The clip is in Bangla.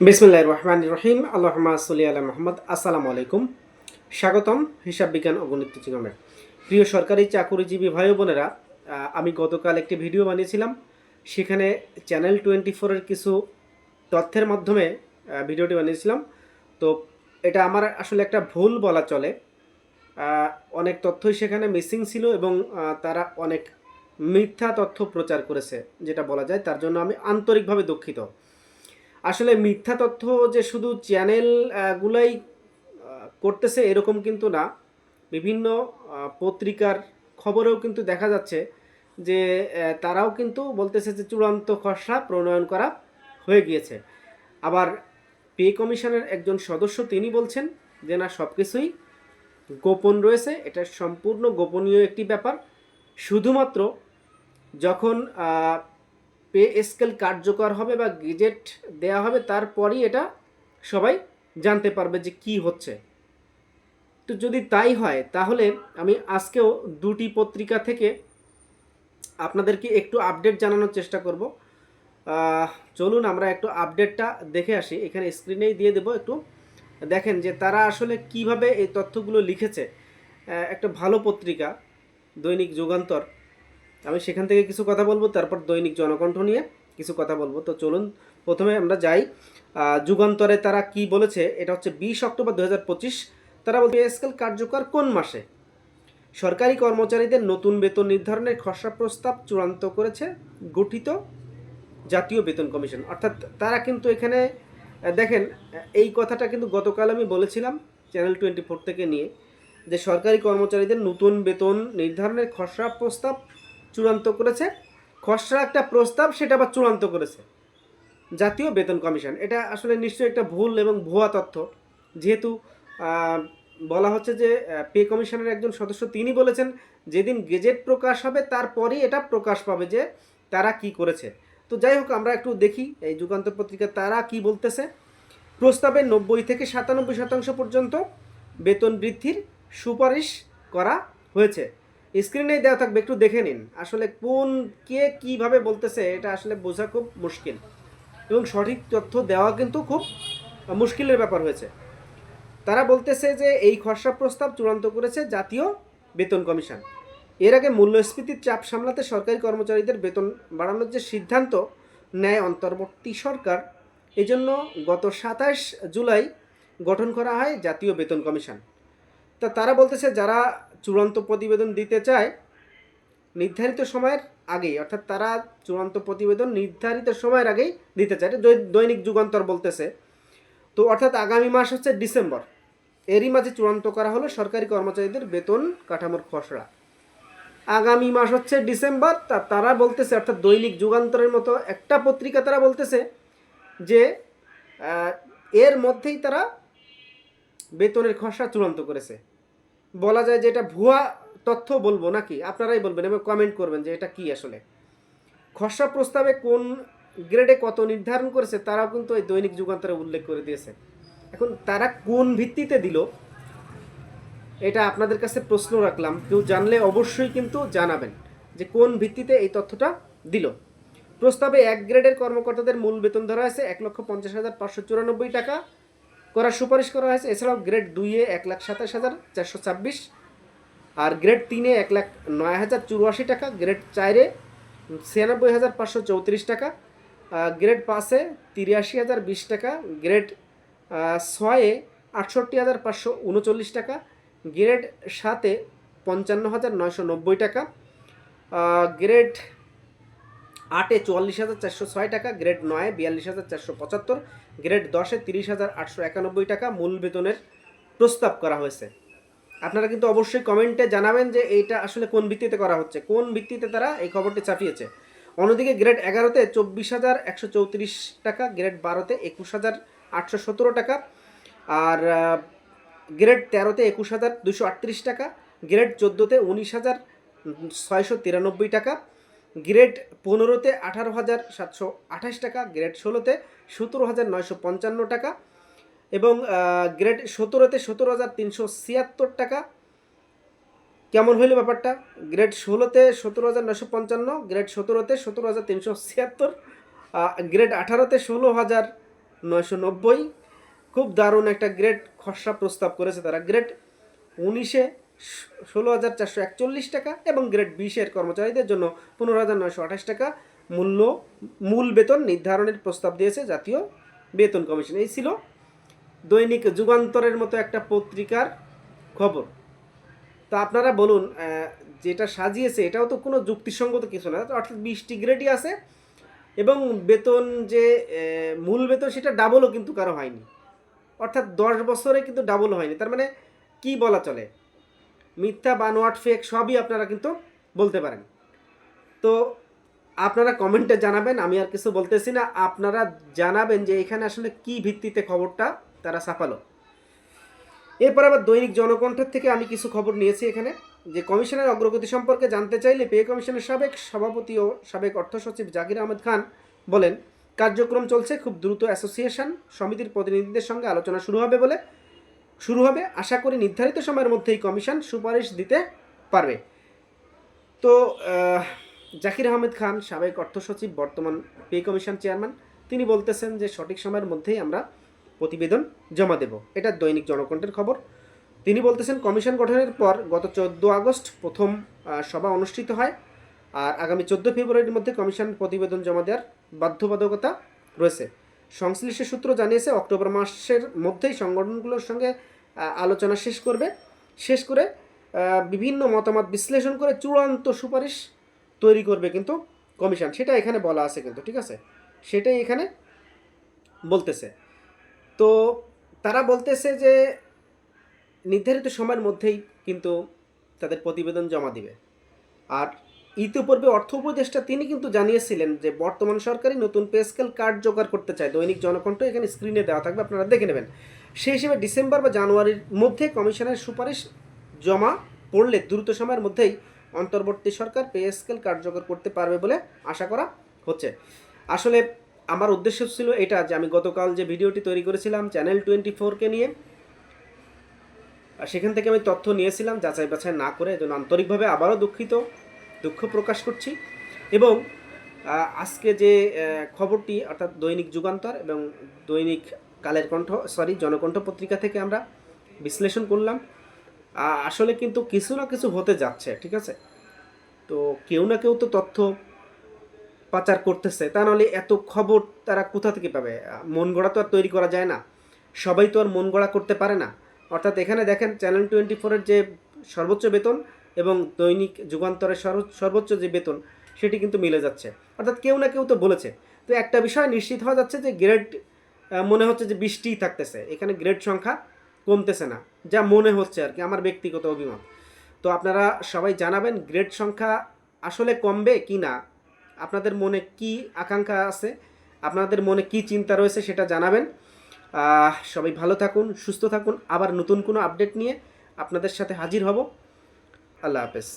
বিসমুল্লাহ রহমান রহিম। আল্লাহমা সাল্লি আলা মোহাম্মদ। আসসালামু আলাইকুম। স্বাগতম হিসাব বিজ্ঞান ও গণিত চিকমের প্রিয় সরকারি চাকুরিজীবী ভাই বোনেরা আমি গতকাল একটি ভিডিও বানিয়েছিলাম। সেখানে চ্যানেল টোয়েন্টি ফোরের কিছু তথ্যের মাধ্যমে ভিডিওটি বানিয়েছিলাম। তো এটা আমার আসলে একটা ভুল বলা চলে। অনেক তথ্যই সেখানে মিসিং ছিল এবং তারা অনেক মিথ্যা তথ্য প্রচার করেছে, যেটা বলা যায়। তার জন্য আমি আন্তরিকভাবে দুঃখিত। আসলে মিথ্যা তথ্য যে শুধু চ্যানেল গুলাই করতেছে এরকম কিন্তু না। বিভিন্ন পত্রিকার খবরেও কিন্তু দেখা যাচ্ছে যে তারাও কিন্তু বলতেছে যে চূড়ান্ত খসড়া প্রণয়ন করা হয়ে গিয়েছে। আবার পে কমিশনের একজন সদস্য তিনি বলছেন যে, না সব কিছুই গোপন রয়েছে। এটা সম্পূর্ণ গোপনীয় একটি ব্যাপার। শুধুমাত্র যখন পে স্কেল কার্যকর হবে বা গেজেট দেয়া হবে, তারপরই এটা সবাই জানতে পারবে যে কি হচ্ছে। তো যদি তাই হয়, তাহলে আমি আজকেও দুটি পত্রিকা থেকে আপনাদেরকে একটু আপডেট জানানোর চেষ্টা করব। চলুন আমরা একটু আপডেটটা দেখে আসি। এখানে স্ক্রিনেই দিয়ে দেবো একটু। দেখেন যে তারা আসলে কীভাবে এই তথ্যগুলো লিখেছে। একটা ভালো পত্রিকা, দৈনিক যুগান্তর। আমি সেখান থেকে কিছু কথা বলব, তারপর দৈনিক জনকণ্ঠ নিয়ে কিছু কথা বলব। তো চলুন, প্রথমে আমরা যাই। যুগান্তরে তারা কি বলেছে, এটা হচ্ছে বিশ অক্টোবর দু হাজার পঁচিশ। তারা বলছে স্কেল কার্যকর কোন মাসে? সরকারি কর্মচারীদের নতুন বেতন নির্ধারণের খসড়া প্রস্তাব চূড়ান্ত করেছে গঠিত জাতীয় বেতন কমিশন। অর্থাৎ তারা কিন্তু এখানে দেখেন, এই কথাটা কিন্তু গতকাল আমি বলেছিলাম চ্যানেল টোয়েন্টি ফোর থেকে নিয়ে, যে সরকারি কর্মচারীদের নতুন বেতন নির্ধারণের খসড়া প্রস্তাব চূড়ান্ত করেছে। খসড়া একটা প্রস্তাব, সেটা আবার চূড়ান্ত করেছে। জাতীয় বেতন কমিশন। এটা আসলে নিশ্চয়ই একটা ভুল এবং ভুয়া তথ্য। যেহেতু বলা হচ্ছে যে পে কমিশনের একজন সদস্য তিনি বলেছেন, যেদিন গেজেট প্রকাশ হবে, তারপরেই এটা প্রকাশ পাবে যে, তারা কি করেছে। তো যাই হোক, আমরা একটু দেখি এই যুগান্তর পত্রিকা তারা কি বলতেছে। প্রস্তাবে নব্বই থেকে সাতানব্বই শতাংশ পর্যন্ত বেতন বৃদ্ধির সুপারিশ করা হয়েছে। স্ক্রিনে দেওয়া থাকবে, একটু দেখে নিন। আসলে কোন কে কীভাবে বলতেছে, এটা আসলে বোঝা খুব মুশকিল। এবং সঠিক তথ্য দেওয়া কিন্তু খুব মুশকিলের ব্যাপার হয়েছে। তারা বলতেছে যে, এই খসড়া প্রস্তাব চূড়ান্ত করেছে জাতীয় বেতন কমিশন। এর আগে মূল্যস্ফীতির চাপ সামলাতে সরকারি কর্মচারীদের বেতন বাড়ানোর যে সিদ্ধান্ত নেয় অন্তর্বর্তী সরকার এই জন্য গত সাতাশ জুলাই গঠন করা হয় জাতীয় বেতন কমিশন। তা তারা বলতেছে, যারা চূড়ান্ত প্রতিবেদন দিতে চায়, নির্ধারিত সময়ের আগেই, অর্থাৎ তারা চূড়ান্ত প্রতিবেদন নির্ধারিত সময়ের আগেই দিতে চায়। দৈনিক যুগান্তর বলতেছে। তো অর্থাৎ আগামী মাস হচ্ছে ডিসেম্বর। এরই মাঝে চূড়ান্ত করা হলো সরকারি কর্মচারীদের বেতন কাঠামোর খসড়া। আগামী মাস হচ্ছে ডিসেম্বর, তা তারা বলতেছে, অর্থাৎ দৈনিক যুগান্তরের মতো একটা পত্রিকা তারা বলতেছে যে এর মধ্যেই তারা বেতনের খসড়া চূড়ান্ত করেছে। বলা যায় যে এটা ভুয়া তথ্য বলব নাকি? আপনারাই বলবেন এবং কমেন্ট করবেন যে এটা কি আসলে। খসড়া প্রস্তাবে কোন গ্রেডে কত নির্ধারণ করেছে তারাও কিন্তু এই দৈনিক যুগান্তরে উল্লেখ করে দিয়েছে। এখন তারা কোন ভিত্তিতে দিল, এটা আপনাদের কাছে প্রশ্ন রাখলাম। কেউ জানলে অবশ্যই কিন্তু জানাবেন যে কোন ভিত্তিতে এই তথ্যটা দিল। প্রস্তাবে এক গ্রেডের কর্মকর্তাদের মূল বেতন ধরা হয়েছে এক লক্ষ পঞ্চাশ হাজার পাঁচশো চুরানব্বই টাকা। করার সুপারিশ করা হয়েছে। এছাড়াও গ্রেড দুইয়ে এক লাখ সাতাশ হাজার চারশো ছাব্বিশ আর গ্রেড তিনে এক লাখ নয় হাজার চুরাশি টাকা গ্রেড চারে ছিয়ানব্বই হাজার পাঁচশো চৌত্রিশ টাকা গ্রেড পাঁচে তিরাশি হাজার বিশ টাকা গ্রেড ছয়ে আটষট্টি হাজার পাঁচশো উনচল্লিশ টাকা গ্রেড সাতে পঞ্চান্ন হাজার নয়শো নব্বই টাকা গ্রেড আটে চুয়াল্লিশ হাজার চারশো ছয় টাকা গ্রেড নয়ে বিয়াল্লিশ হাজার চারশো পঁচাত্তর গ্রেড দশে তিরিশ হাজার আটশো একানব্বই টাকা মূল বেতনের প্রস্তাব করা হয়েছে। আপনারা কিন্তু অবশ্যই কমেন্টে জানাবেন যে এইটা আসলে কোন ভিত্তিতে করা হচ্ছে, কোন ভিত্তিতে তারা এই খবরটি চাপিয়েছে অন্যদিকে গ্রেড এগারোতে চব্বিশ হাজার একশো চৌত্রিশ টাকা, গ্রেড বারোতে একুশ হাজার আটশো সতেরো টাকা, আর গ্রেড তেরোতে একুশ হাজার দুশো আটত্রিশ টাকা, গ্রেড চোদ্দোতে উনিশ হাজার ছয়শো তিরানব্বই টাকা, গ্রেড পনেরোতে আঠারো হাজার সাতশো আঠাশ টাকা, গ্রেড ষোলোতে সতেরো হাজার নয়শো পঞ্চান্ন টাকা এবং গ্রেড সতেরোতে সতেরো হাজার তিনশো ছিয়াত্তর টাকা। কেমন হইল ব্যাপারটা? গ্রেড ষোলোতে সতেরো হাজার নশো পঞ্চান্ন গ্রেড সতেরোতে সতেরো হাজার তিনশো ছিয়াত্তর গ্রেড আঠারোতে ষোলো হাজার নয়শো নব্বই। খুব দারুণ একটা গ্রেড খসড়া প্রস্তাব করেছে তারা। গ্রেড উনিশে ষোলো হাজার চারশো একচল্লিশ টাকা এবং গ্রেড বিশের কর্মচারীদের জন্য পনেরো হাজার নয়শো আঠাশ টাকা। মূল্য, মূল বেতন নির্ধারণের প্রস্তাব দিয়েছে জাতীয় বেতন কমিশন। এই ছিল দৈনিক যুগান্তরের মতো একটা পত্রিকার খবর। তা আপনারা বলুন যেটা সাজিয়েছে, এটাও তো কোনো যুক্তিসঙ্গত কিছু না। অর্থাৎ বিশটি গ্রেডই আছে এবং বেতন যে মূল বেতন সেটা ডাবলও কিন্তু কারও হয়নি। অর্থাৎ দশ বছরে কিন্তু ডাবল হয়নি। তার মানে কি বলা চলে? মিথ্যা, বানোয়াট ফেক সবই আপনারা কিন্তু বলতে পারেন। তো আপনারা কমেন্টে জানাবেন, আমি আর কিছু বলতেছি না। আপনারা জানাবেন যে এখানে আসলে কি ভিত্তিতে খবরটা তারা ছাপালো। এরপর আবার দৈনিক জনকণ্ঠের থেকে আমি কিছু খবর নিয়েছি এখানে, যে কমিশনের অগ্রগতি সম্পর্কে জানতে চাইলে পে কমিশনের সাবেক সভাপতি ও সাবেক অর্থ সচিব জাকির আহমেদ খান বলেন, কার্যক্রম চলছে খুব দ্রুত অ্যাসোসিয়েশন সমিতির প্রতিনিধিদের সঙ্গে আলোচনা শুরু হবে বলে শুরু হবে। আশা করি নির্ধারিত সময়ের মধ্যেই কমিশন সুপারিশ দিতে পারবে। তো জাকির আহমেদ খান, সাবেক অর্থ সচিব, বর্তমান পে কমিশন চেয়ারম্যান, তিনি বলতেছেন যে সঠিক সময়ের মধ্যেই আমরা প্রতিবেদন জমা দেব। এটা দৈনিক জনকণ্ঠের খবর। তিনি বলতেছেন, কমিশন গঠনের পর গত চোদ্দ আগস্ট প্রথম সভা অনুষ্ঠিত হয় আর আগামী চোদ্দ ফেব্রুয়ারির মধ্যে কমিশন প্রতিবেদন জমা দেওয়ার বাধ্যবাধকতা রয়েছে। সংশ্লিষ্ট সূত্র জানিয়েছে, অক্টোবর মাসের মধ্যেই সংগঠনগুলোর সঙ্গে আলোচনা শেষ করবে। শেষ করে বিভিন্ন মতামত বিশ্লেষণ করে চূড়ান্ত সুপারিশ তৈরি করবে কিন্তু কমিশন। সেটা এখানে বলা আছে কিন্তু, ঠিক আছে? সেটাই এখানে বলতেছে। তো তারা বলতেছে যে নির্ধারিত সময়ের মধ্যেই কিন্তু তাদের প্রতিবেদন জমা দিবে। আর ইতিপূর্বে অর্থ উপদেষ্টা তিনি কিন্তু জানিয়েছিলেন যে বর্তমান সরকারই নতুন পে স্কেল কার্ড জোগাড় করতে চায়। দৈনিক জনকণ্ঠ এখানে স্ক্রিনে দেওয়া থাকবে, আপনারা দেখে নেবেন। সেই হিসেবে ডিসেম্বর বা জানুয়ারির মধ্যে কমিশনের সুপারিশ জমা পড়লে দ্রুত সময়ের মধ্যেই অন্তর্বর্তী সরকার পে স্কেল কার্যকর করতে পারবে বলে আশা করা হচ্ছে। আসলে আমার উদ্দেশ্য ছিল এটা যে আমি গতকাল যে ভিডিওটি তৈরি করেছিলাম চ্যানেল টোয়েন্টি ফোরকে নিয়ে সেখান থেকে আমি তথ্য নিয়েছিলাম যাচাই বাছাই না করে এজন্য আন্তরিকভাবে আবারও দুঃখিত, দুঃখ প্রকাশ করছি। এবং আজকে যে খবরটি অর্থাৎ দৈনিক যুগান্তর এবং দৈনিক কালের কণ্ঠ, সরি, জনকণ্ঠ পত্রিকা থেকে আমরা বিশ্লেষণ করলাম। আসলে কিন্তু কিছু না কিছু হতে যাচ্ছে, ঠিক আছে? তো কেউ না কেউ তো তথ্য পাচার করতেছে। তা নাহলে এত খবর তারা কোথা থেকে পাবে? মন গড়া তো আর তৈরি করা যায় না। সবাই তো আর মন গড়া করতে পারে না। অর্থাৎ এখানে দেখেন চ্যানেল টোয়েন্টি ফোরের যে সর্বোচ্চ বেতন এবং দৈনিক যুগান্তরের সর্বোচ্চ যে বেতন, সেটি কিন্তু মিলে যাচ্ছে। অর্থাৎ কেউ না কেউ তো বলেছে। তো একটা বিষয় নিশ্চিত হওয়া যাচ্ছে যে গ্রেড মনে হচ্ছে যে বৃষ্টিই থাকতেছে। এখানে গ্রেড সংখ্যা কমতেছে না। যা মনে হচ্ছে আর কি, আমার ব্যক্তিগত অভিমত। তো আপনারা সবাই জানাবেন গ্রেড সংখ্যা আসলে কমবে কি না, আপনাদের মনে কি আকাঙ্ক্ষা আছে, আপনাদের মনে কি চিন্তা রয়েছে সেটা জানাবেন। সবাই ভালো থাকুন, সুস্থ থাকুন, আবার নতুন কোনো আপডেট নিয়ে আপনাদের সাথে হাজির হব। আল্লাহ হাফেজ।